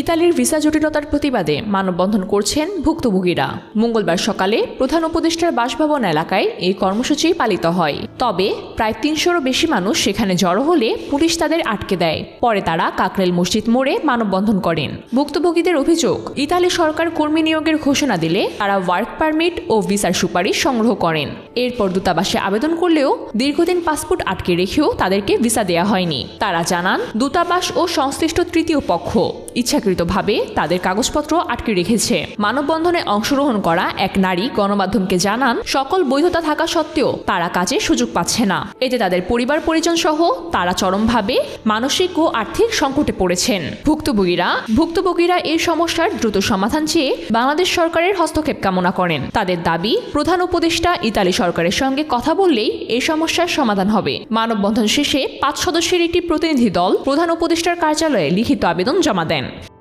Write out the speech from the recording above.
ইতালির ভিসা জটিলতার প্রতিবাদে মানববন্ধন করছেন ভুক্তভোগীরা। মঙ্গলবার সকালে প্রধান উপদেষ্টার বাসভবন এলাকায় এই কর্মসূচি পালিত হয়। তবে প্রায় তিনশোরও বেশি মানুষ সেখানে জড়ো হলে পুলিশ তাদের আটকে দেয়। পরে তারা কাকরেল মসজিদ মোড়ে মানববন্ধন করেন। ভুক্তভোগীদের অভিযোগ, ইতালি সরকার কর্মী নিয়োগের ঘোষণা দিলে তারা ওয়ার্ক পারমিট ও ভিসার সুপারিশ সংগ্রহ করেন। এরপর দূতাবাসে আবেদন করলেও দীর্ঘদিন পাসপোর্ট আটকে রেখেও তাদেরকে ভিসা দেওয়া হয়নি। তারা জানান, দূতাবাস ও সংশ্লিষ্ট তৃতীয় পক্ষ ইচ্ছাকৃতভাবে তাদের কাগজপত্র আটকে রেখেছে। মানববন্ধনে অংশগ্রহণ করা এক নারী গণমাধ্যমকে জানান, সকল বৈধতা থাকা সত্ত্বেও তারা কাজে সুযোগ পাচ্ছে না। এতে তাদের পরিবার পরিজন সহ তারা চরমভাবে মানসিক ও আর্থিক সংকটে পড়েছেন। ভুক্তভোগীরা ভুক্তভোগীরা এই সমস্যার দ্রুত সমাধান চেয়ে বাংলাদেশ সরকারের হস্তক্ষেপ কামনা করেন। তাদের দাবি, প্রধান উপদেষ্টা ইতালি সরকারের সঙ্গে কথা বললেই এই সমস্যার সমাধান হবে। মানববন্ধন শেষে পাঁচ সদস্যের একটি প্রতিনিধি দল প্রধান উপদেষ্টার কার্যালয়ে লিখিত আবেদন জমা দেন। again.